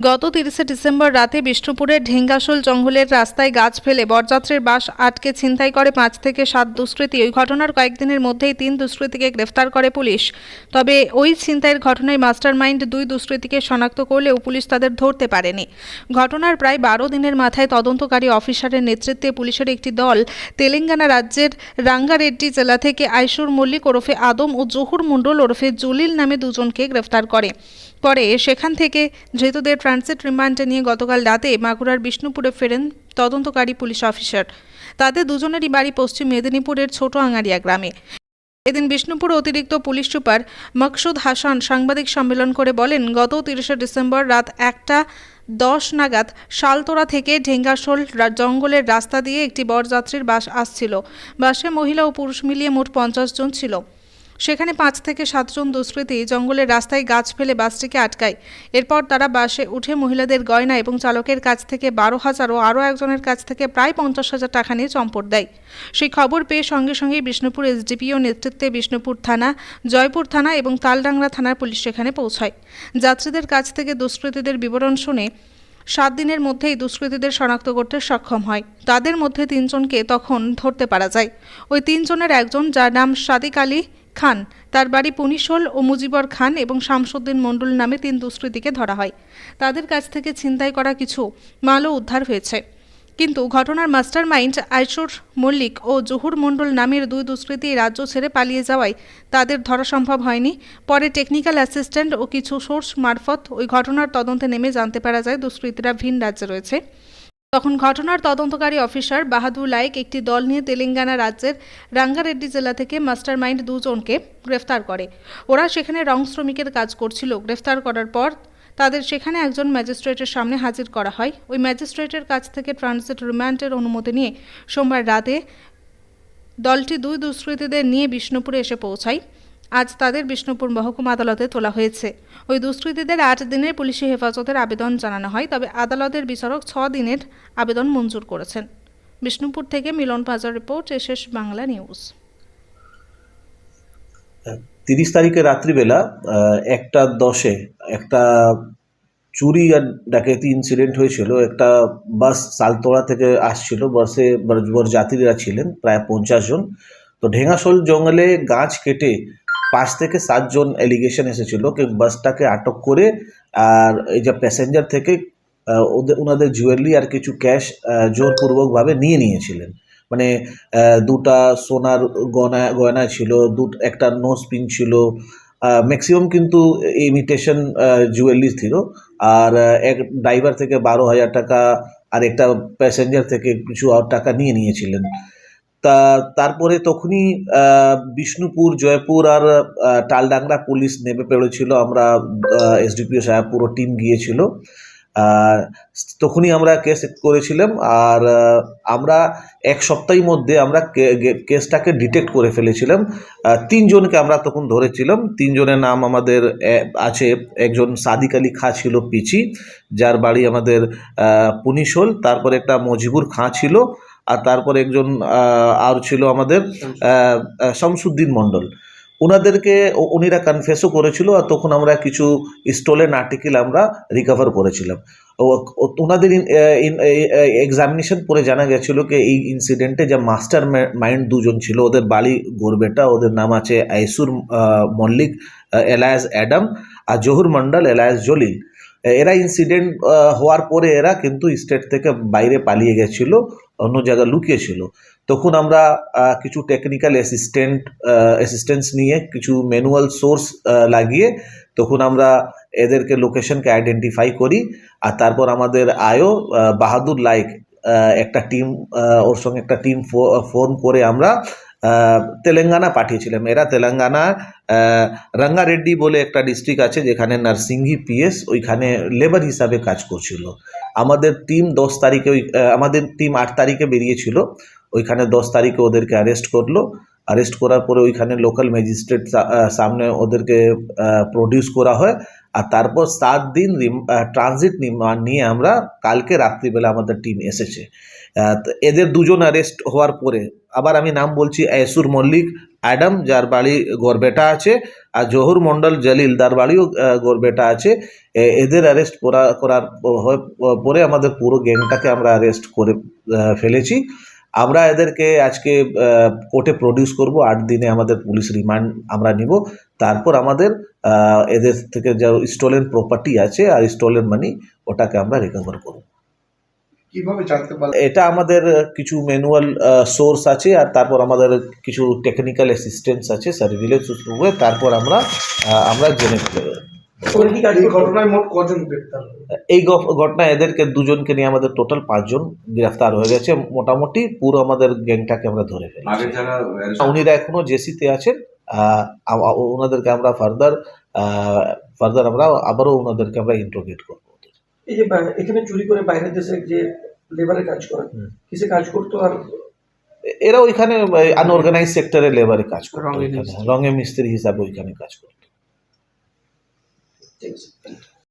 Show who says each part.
Speaker 1: গত তিরিশে ডিসেম্বর রাতে বিষ্ণুপুরের ঢেঙ্গাসোল জঙ্গলের রাস্তায় গাছ ফেলে বরযাত্রীর বাস আটকে ছিনতাই করে পাঁচ থেকে সাত দুষ্কৃতী। ওই ঘটনার কয়েকদিনের মধ্যেই তিন দুষ্কৃতীকে গ্রেফতার করে পুলিশ। তবে ওই ছিনতাইয়ের ঘটনায় মাস্টারমাইন্ড দুই দুষ্কৃতীকে শনাক্ত করলেও পুলিশ তাদের ধরতে পারেনি। ঘটনার প্রায় বারো দিনের মাথায় তদন্তকারী অফিসারের নেতৃত্বে পুলিশের একটি দল তেলেঙ্গানা রাজ্যের রাঙ্গারেড্ডি জেলা থেকে আইসুর মল্লিক ওরফে আদম ও জহুর মণ্ডল ওরফে জলিল নামে দুজনকে গ্রেফতার করে। পরে সেখান থেকে ধৃতদের ট্রানজিট রিমান্ডে নিয়ে গতকাল রাতে মাগুরার বিষ্ণুপুরে ফেরেন তদন্তকারী পুলিশ অফিসার। তাদের দুজনেরই বাড়ি পশ্চিম মেদিনীপুরের ছোট আঙারিয়া গ্রামে। এদিন বিষ্ণুপুর অতিরিক্ত পুলিশ সুপার মকসুদ হাসান সাংবাদিক সম্মেলন করে বলেন, গত তিরিশে ডিসেম্বর রাত একটা দশ নাগাদ শালতোরা থেকে ঢেঙ্গাশোল জঙ্গলের রাস্তা দিয়ে একটি বরযাত্রীর বাস আসছিল। বাসে মহিলা ও পুরুষ মিলিয়ে মোট পঞ্চাশ জন ছিল। সেখানে পাঁচ থেকে সাতজন দুষ্কৃতী জঙ্গলের রাস্তায় গাছ ফেলে বাসটিকে আটকায়। এরপর তারা বাসে উঠে মহিলাদের গয়না এবং চালকের কাছ থেকে বারো হাজার ও আরও একজনের কাছ থেকে প্রায় পঞ্চাশ হাজার টাকা নিয়ে চম্পট দেয়। সেই খবর পেয়ে সঙ্গে সঙ্গেই বিষ্ণুপুর এসডিপিও নেতৃত্বে বিষ্ণুপুর থানা, জয়পুর থানা এবং তালডাংরা থানার পুলিশ সেখানে পৌঁছায়। যাত্রীদের কাছ থেকে দুষ্কৃতীদের বিবরণ শুনে সাত দিনের মধ্যেই দুষ্কৃতীদের শনাক্ত করতে সক্ষম হয়। তাদের মধ্যে তিনজনকে তখন ধরতে পারা যায়। ওই তিনজনের একজন, যার নাম সাদিক আলী খান। তার বাড়ি পুনিশোল ও মুজিবর খান এবং শামসুদ্দিন মণ্ডল নামে তিন দুষ্কৃতীকে ধরা হয়। তাদের কাছ থেকে ছিনতাই করা কিছু মালও উদ্ধার হয়েছে। কিন্তু ঘটনার মাস্টার মাইন্ড আইসুর মল্লিক ও জহুর মণ্ডল নামের দুই দুষ্কৃতী রাজ্য ছেড়ে পালিয়ে যাওয়ায় তাদের ধরা সম্ভব হয়নি। পরে টেকনিক্যাল অ্যাসিস্ট্যান্ট ও কিছু সোর্স মারফত ওই ঘটনার তদন্তে নেমে জানতে পারা যায় দুষ্কৃতীরা ভিন রাজ্যে রয়েছে। তখন ঘটনার তদন্তকারী অফিসার বাহাদুর লাইক একটি দল নিয়ে তেলেঙ্গানা রাজ্যের রাঙ্গারেড্ডি জেলা থেকে মাস্টার মাইন্ড দুজনকে গ্রেফতার করে। ওরা সেখানে রং শ্রমিকের কাজ করছিল। গ্রেফতার করার পর তাদের সেখানে একজন ম্যাজিস্ট্রেটের সামনে হাজির করা হয়। ওই ম্যাজিস্ট্রেটের কাছ থেকে ট্রানজিট রিমান্ডের অনুমতি নিয়ে সোমবার রাতে দলটি দুই দুষ্কৃতীদের নিয়ে বিষ্ণুপুরে এসে পৌঁছায়। আজ তাদের বিষ্ণুপুর মহকুমা আদালতে তোলা হয়েছে। ওই দুষ্কৃতীদের আট দিনের পুলিশি হেফাজতের আবেদন জানানো হয়, তবে আদালতের বিচারক ছ দিনের আবেদন মঞ্জুর করেছেন। বিষ্ণুপুর থেকে Milan Pajar report, SS Bangla news.
Speaker 2: তিরিশ তারিখে রাত্রিবেলা একটা দশে একটা চুরি আর ডাকাতি ইনসিডেন্ট হয়েছিল। একটা বাস সালতোড়া থেকে আসছিল, বাসে বরযাত্রীরা ছিলেন, প্রায় পঞ্চাশ জন। তো ঢেঙ্গাসোল জঙ্গলে গাছ কেটে পাঁচ থেকে সাতজন এলিগেশন এসেছিল কি বাসটাকে আটক করে আর এই যে প্যাসেঞ্জার থেকে ওদের ওনাদের জুয়েলারি আর কিছু ক্যাশ জোরপূর্বকভাবে নিয়ে নিয়েছিলেন। মানে দুটা সোনার গয়না গয়না ছিল দু একটা নোজ পিন ছিল ম্যাক্সিমাম কিন্তু ইমিটেশন জুয়েলারি ছিল। আর এক ড্রাইভার থেকে বারো হাজার টাকা আর একটা প্যাসেঞ্জার থেকে কিছু আর টাকা নিয়ে নিয়েছিলেন। তা তারপরে তখনই বিষ্ণুপুর, জয়পুর আর টালডাংরা পুলিশ নেমে পড়েছিল। আমরা এসডিপিও সাহেব পুরো টিম গিয়েছিল। তখনই আমরা কেস করেছিলাম আর আমরা এক সপ্তাহের মধ্যে আমরা কেসটাকে ডিটেক্ট করে ফেলেছিলাম। তিনজনকে আমরা তখন ধরেছিলাম। তিনজনের নাম আমাদের আছে। একজন সাদিক আলী খাঁ ছিল পিচি, যার বাড়ি আমাদের পুনিশোল। তারপর একটা মজিবুর খাঁ ছিল। আর তারপর একজন আর ছিল আমাদের শামসুদ্দিন। মণ্ডল। ওনাদেরকে ও- উনিরা কনফেসও করেছিল আর তখন আমরা কিছু স্টোলেন আর্টিকেল আমরা রিকভার করেছিলাম। ওনাদের এক্সামিনেশন পরে জানা গেছিল যে এই ইনসিডেন্টে যে মাস্টার মাইন্ড দুজন ছিল ওদের বালি গোরবেটা ওদের নাম আছে আইসুর মল্লিক এলায়াস অ্যাডাম আর জহুর মন্ডল এলায়াস জলিল। এরা ইনসিডেন্ট হওয়ার পরে এরা কিন্তু স্টেট থেকে বাইরে পালিয়ে গেছিল, অন্য জায়গায় লুকিয়েছিল। তখন আমরা কিছু টেকনিক্যাল অ্যাসিস্ট্যান্ট অ্যাসিস্ট্যান্স নিয়ে কিছু ম্যানুয়াল সোর্স লাগিয়ে তখন আমরা এদেরকে লোকেশনকে আইডেন্টিফাই করি। আর তারপর আমাদের আয়ও বাহাদুর লাইক একটা টিম ওর সঙ্গে একটা টিম ফোন করে আমরা তেলেঙ্গানা পাঠিয়েছিলাম এরা তেলেঙ্গানা রাঙ্গারেড্ডি বলে একটা ডিস্ট্রিক্ট আছে যেখানে নার্সিংহি পিএস ওইখানে লেবার হিসাবে কাজ করছিল। আমাদের টিম দশ তারিখে ওই আমাদের টিম আট তারিখে বেরিয়েছিল। ওইখানে দশ তারিখে ওদেরকে অ্যারেস্ট করল। অ্যারেস্ট করার পরে ওইখানে লোকাল ম্যাজিস্ট্রেট সামনে ওদেরকে প্রডিউস করা হয়। আর তারপর সাত দিন ট্রানজিট নিয়ে আমরা কালকে রাত্রিবেলা আমাদের টিম এসেছে। এদের দুজন অ্যারেস্ট হওয়ার পরে আবার আমি নাম বলছি এসুর মল্লিক অ্যাডাম যার বাড়ি গড়বেটা আছে আর জহুর মন্ডল জলিল তার বাড়িও আহ, গড়বেটা আছে। এদের অ্যারেস্ট করা করার পরে আমাদের পুরো গ্যাংটাকে আমরা অ্যারেস্ট করে ফেলেছি। আমরা এদেরকে আজকে কোর্টে প্রডিউস করব আট দিনে আমাদের পুলিশ রিমান্ড আমরা নিব। তারপর আমাদের এদের থেকে যা স্টোলেন প্রপার্টি আছে আর স্টোলেন মানি ওটাকে আমরা রিকভার করব।
Speaker 3: কীভাবে জানতে পারলেন?
Speaker 2: এটা আমাদের কিছু ম্যানুয়াল সোর্স আছে আর তারপর আমাদের কিছু টেকনিক্যাল অ্যাসিস্ট্যান্স আছে সার্ভিলেন্স উপরে তারপর আমরা আমরা জেনে ফেলে
Speaker 3: এই ঘটনায় মোট কজন গ্রেপ্তার হলো?
Speaker 2: এই ঘ- ঘটনায় এদেরকে দুজনকে নিয়ে আমাদের টোটাল পাঁচজন গ্রেফতার হয়ে গেছে। মোটামুটি পুরো আমাদের গ্যাংটাকে আমরা ধরে ফেলি
Speaker 4: আগে যারা arrest-
Speaker 2: উনিরা এখনও জেসিতে আছেন। আহ, ওনাদেরকে আমরা ফার্দার ফার্দার আমরা আবারও ওনাদেরকে আমরা ইন্ট্রোগেট করব।
Speaker 5: এই যে এখানে চুরি করে বাইরের দেশে যে লেবারের কাজ করে কিসে কাজ করতো আর?
Speaker 2: এরা ওইখানে আনঅর্গানাইজ সেক্টরে লেবারে কাজ করতো
Speaker 5: রঙে মিস্ত্রি।
Speaker 2: রঙে মিস্ত্রি হিসাবে ওইখানে কাজ করতো।
Speaker 5: ঠিক আছে।